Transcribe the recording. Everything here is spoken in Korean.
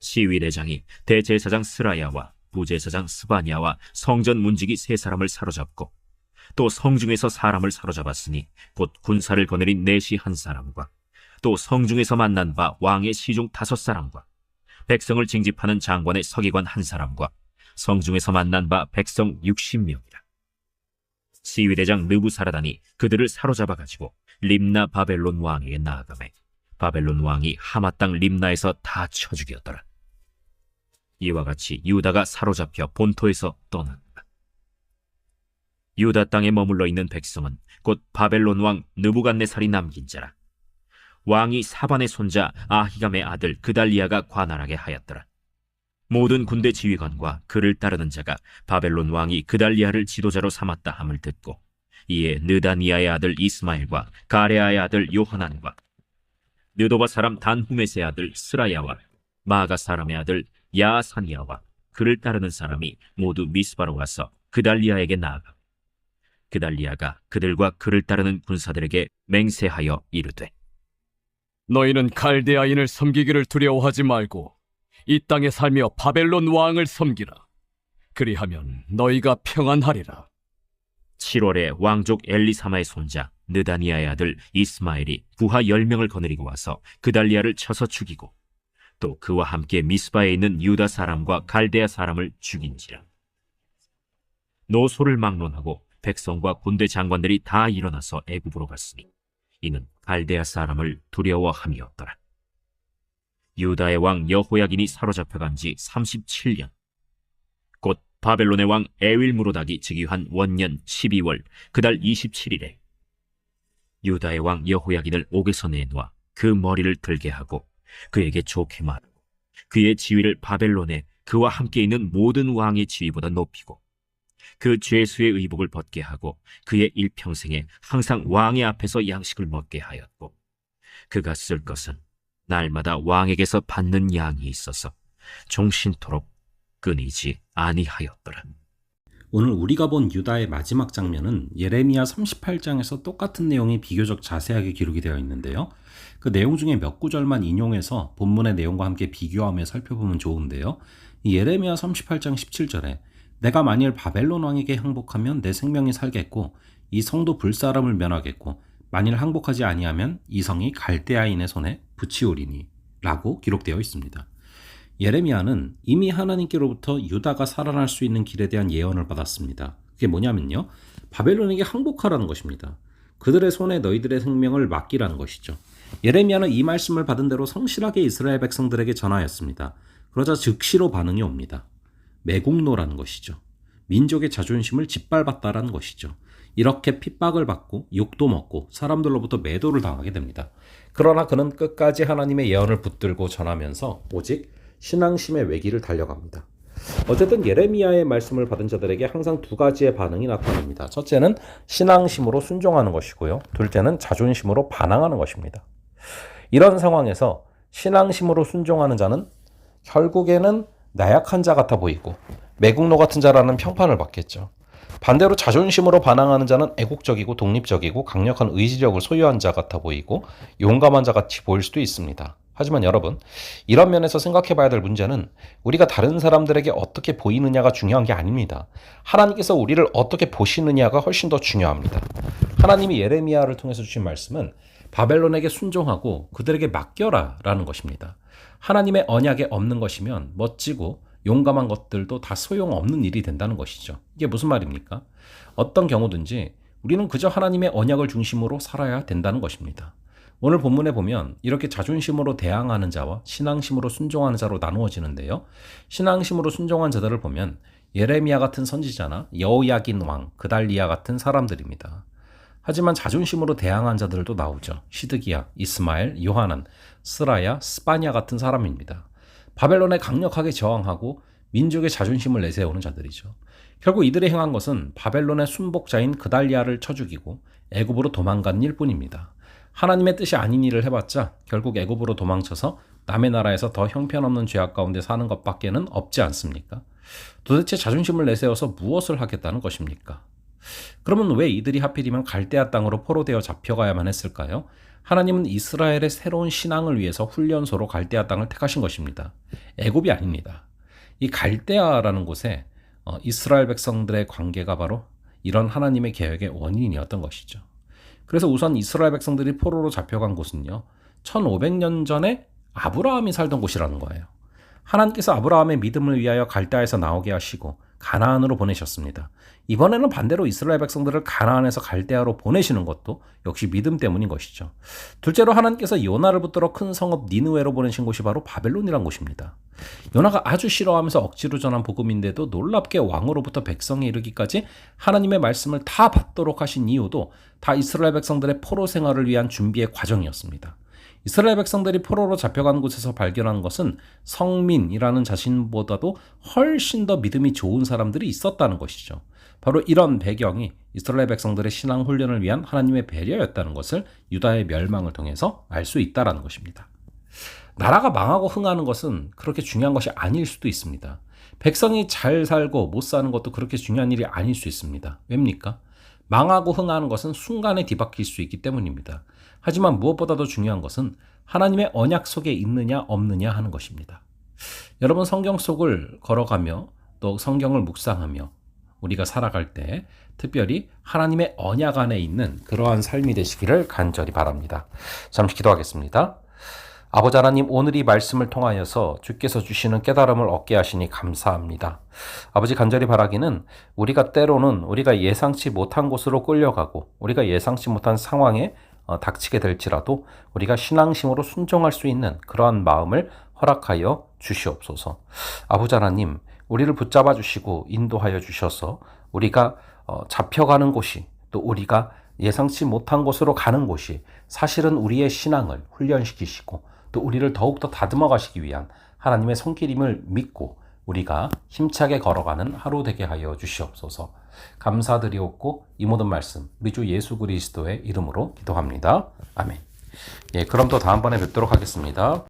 시위대장이 대제사장 스라야와 부제사장 스바냐와 성전 문지기 세 사람을 사로잡고 또 성중에서 사람을 사로잡았으니 곧 군사를 거느린 내시 한 사람과 또 성중에서 만난 바 왕의 시중 다섯 사람과 백성을 징집하는 장관의 서기관 한 사람과 성중에서 만난 바 백성 60명이라. 시위대장 느부사라단이 그들을 사로잡아 가지고 림나 바벨론 왕에게 나아가매 바벨론 왕이 하마 땅 림나에서 다 쳐 죽였더라. 이와 같이 유다가 사로잡혀 본토에서 떠난다. 유다 땅에 머물러 있는 백성은 곧 바벨론 왕 느부갓네살이 남긴 자라. 왕이 사반의 손자 아히감의 아들 그달리아가 관할하게 하였더라. 모든 군대 지휘관과 그를 따르는 자가 바벨론 왕이 그달리아를 지도자로 삼았다 함을 듣고 이에 느다니아의 아들 이스마엘과 가레아의 아들 요하난과 느도바 사람 단후메스의 아들 스라야와 마가 사람의 아들 야사니아와 그를 따르는 사람이 모두 미스바로 와서 그달리아에게 나아가 그달리아가 그들과 그를 따르는 군사들에게 맹세하여 이르되 너희는 갈대아인을 섬기기를 두려워하지 말고 이 땅에 살며 바벨론 왕을 섬기라. 그리하면 너희가 평안하리라. 7월에 왕족 엘리사마의 손자 느다니아의 아들 이스마엘이 부하 10명을 거느리고 와서 그달리아를 쳐서 죽이고 또 그와 함께 미스바에 있는 유다 사람과 갈대아 사람을 죽인지라. 노소를 막론하고 백성과 군대 장관들이 다 일어나서 애굽으로 갔으니 이는 갈대아 사람을 두려워함이었더라. 유다의 왕 여호야긴이 사로잡혀간 지 37년. 곧 바벨론의 왕 에윌무로닥이 즉위한 원년 12월 그달 27일에 유다의 왕 여호야긴을 옥에서 내놓아 그 머리를 들게 하고 그에게 좋게 말하고 그의 지위를 바벨론에 그와 함께 있는 모든 왕의 지위보다 높이고 그 죄수의 의복을 벗게 하고 그의 일평생에 항상 왕의 앞에서 양식을 먹게 하였고 그가 쓸 것은 날마다 왕에게서 받는 양이 있어서 종신토록 끊이지 아니하였더라. 오늘 우리가 본 유다의 마지막 장면은 예레미야 38장에서 똑같은 내용이 비교적 자세하게 기록이 되어 있는데요. 그 내용 중에 몇 구절만 인용해서 본문의 내용과 함께 비교하며 살펴보면 좋은데요. 이 예레미야 38장 17절에 내가 만일 바벨론 왕에게 항복하면 내 생명이 살겠고 이 성도 불사람을 면하겠고 만일 항복하지 아니하면 이 성이 갈대아인의 손에 붙이오리니 라고 기록되어 있습니다. 예레미야는 이미 하나님께로부터 유다가 살아날 수 있는 길에 대한 예언을 받았습니다. 그게 뭐냐면요. 바벨론에게 항복하라는 것입니다. 그들의 손에 너희들의 생명을 맡기라는 것이죠. 예레미야는 이 말씀을 받은 대로 성실하게 이스라엘 백성들에게 전하였습니다. 그러자 즉시로 반응이 옵니다. 매국노라는 것이죠. 민족의 자존심을 짓밟았다라는 것이죠. 이렇게 핍박을 받고 욕도 먹고 사람들로부터 매도를 당하게 됩니다. 그러나 그는 끝까지 하나님의 예언을 붙들고 전하면서 오직 신앙심의 외기를 달려갑니다. 어쨌든 예레미야의 말씀을 받은 자들에게 항상 두 가지의 반응이 나타납니다. 첫째는 신앙심으로 순종하는 것이고요. 둘째는 자존심으로 반항하는 것입니다. 이런 상황에서 신앙심으로 순종하는 자는 결국에는 나약한 자 같아 보이고 매국노 같은 자라는 평판을 받겠죠. 반대로 자존심으로 반항하는 자는 애국적이고 독립적이고 강력한 의지력을 소유한 자 같아 보이고 용감한 자 같이 보일 수도 있습니다. 하지만 여러분, 이런 면에서 생각해 봐야 될 문제는 우리가 다른 사람들에게 어떻게 보이느냐가 중요한 게 아닙니다. 하나님께서 우리를 어떻게 보시느냐가 훨씬 더 중요합니다. 하나님이 예레미야를 통해서 주신 말씀은 바벨론에게 순종하고 그들에게 맡겨라 라는 것입니다. 하나님의 언약에 없는 것이면 멋지고 용감한 것들도 다 소용없는 일이 된다는 것이죠. 이게 무슨 말입니까? 어떤 경우든지 우리는 그저 하나님의 언약을 중심으로 살아야 된다는 것입니다. 오늘 본문에 보면 이렇게 자존심으로 대항하는 자와 신앙심으로 순종하는 자로 나누어지는데요. 신앙심으로 순종한 자들을 보면 예레미야 같은 선지자나 여호야긴 왕, 그달리아 같은 사람들입니다. 하지만 자존심으로 대항한 자들도 나오죠. 시드기야, 이스마엘, 요하난, 스라야, 스파냐 같은 사람입니다. 바벨론에 강력하게 저항하고 민족의 자존심을 내세우는 자들이죠. 결국 이들이 행한 것은 바벨론의 순복자인 그달리아를 쳐 죽이고 애굽으로 도망간 일뿐입니다. 하나님의 뜻이 아닌 일을 해봤자 결국 애굽으로 도망쳐서 남의 나라에서 더 형편없는 죄악 가운데 사는 것밖에는 없지 않습니까? 도대체 자존심을 내세워서 무엇을 하겠다는 것입니까? 그러면 왜 이들이 하필이면 갈대아 땅으로 포로되어 잡혀가야만 했을까요? 하나님은 이스라엘의 새로운 신앙을 위해서 훈련소로 갈대아 땅을 택하신 것입니다. 애굽이 아닙니다. 이 갈대아라는 곳에 어, 이스라엘 백성들의 관계가 바로 이런 하나님의 계획의 원인이었던 것이죠. 그래서 우선 이스라엘 백성들이 포로로 잡혀간 곳은요. 1500년 전에 아브라함이 살던 곳이라는 거예요. 하나님께서 아브라함의 믿음을 위하여 갈대아에서 나오게 하시고 가나안으로 보내셨습니다. 이번에는 반대로 이스라엘 백성들을 가나안에서 갈대아로 보내시는 것도 역시 믿음 때문인 것이죠. 둘째로 하나님께서 요나를 붙들어 큰 성읍 니느웨로 보내신 곳이 바로 바벨론이란 곳입니다. 요나가 아주 싫어하면서 억지로 전한 복음인데도 놀랍게 왕으로부터 백성에 이르기까지 하나님의 말씀을 다 받도록 하신 이유도 다 이스라엘 백성들의 포로 생활을 위한 준비의 과정이었습니다. 이스라엘 백성들이 포로로 잡혀간 곳에서 발견한 것은 성민이라는 자신보다도 훨씬 더 믿음이 좋은 사람들이 있었다는 것이죠. 바로 이런 배경이 이스라엘 백성들의 신앙 훈련을 위한 하나님의 배려였다는 것을 유다의 멸망을 통해서 알 수 있다라는 것입니다. 나라가 망하고 흥하는 것은 그렇게 중요한 것이 아닐 수도 있습니다. 백성이 잘 살고 못 사는 것도 그렇게 중요한 일이 아닐 수 있습니다. 왜입니까? 망하고 흥하는 것은 순간에 뒤바뀔 수 있기 때문입니다. 하지만 무엇보다도 중요한 것은 하나님의 언약 속에 있느냐 없느냐 하는 것입니다. 여러분 성경 속을 걸어가며 또 성경을 묵상하며 우리가 살아갈 때 특별히 하나님의 언약 안에 있는 그러한 삶이 되시기를 간절히 바랍니다. 잠시 기도하겠습니다. 아버지 하나님 오늘 이 말씀을 통하여서 주께서 주시는 깨달음을 얻게 하시니 감사합니다. 아버지 간절히 바라기는 우리가 때로는 우리가 예상치 못한 곳으로 끌려가고 우리가 예상치 못한 상황에 어, 닥치게 될지라도 우리가 신앙심으로 순종할 수 있는 그러한 마음을 허락하여 주시옵소서. 아버지 하나님 우리를 붙잡아 주시고 인도하여 주셔서 우리가 어, 잡혀가는 곳이 또 우리가 예상치 못한 곳으로 가는 곳이 사실은 우리의 신앙을 훈련시키시고 또 우리를 더욱더 다듬어 가시기 위한 하나님의 손길임을 믿고 우리가 힘차게 걸어가는 하루 되게 하여 주시옵소서. 감사드리옵고 이 모든 말씀 우리 주 예수 그리스도의 이름으로 기도합니다. 아멘. 예, 그럼 또 다음번에 뵙도록 하겠습니다.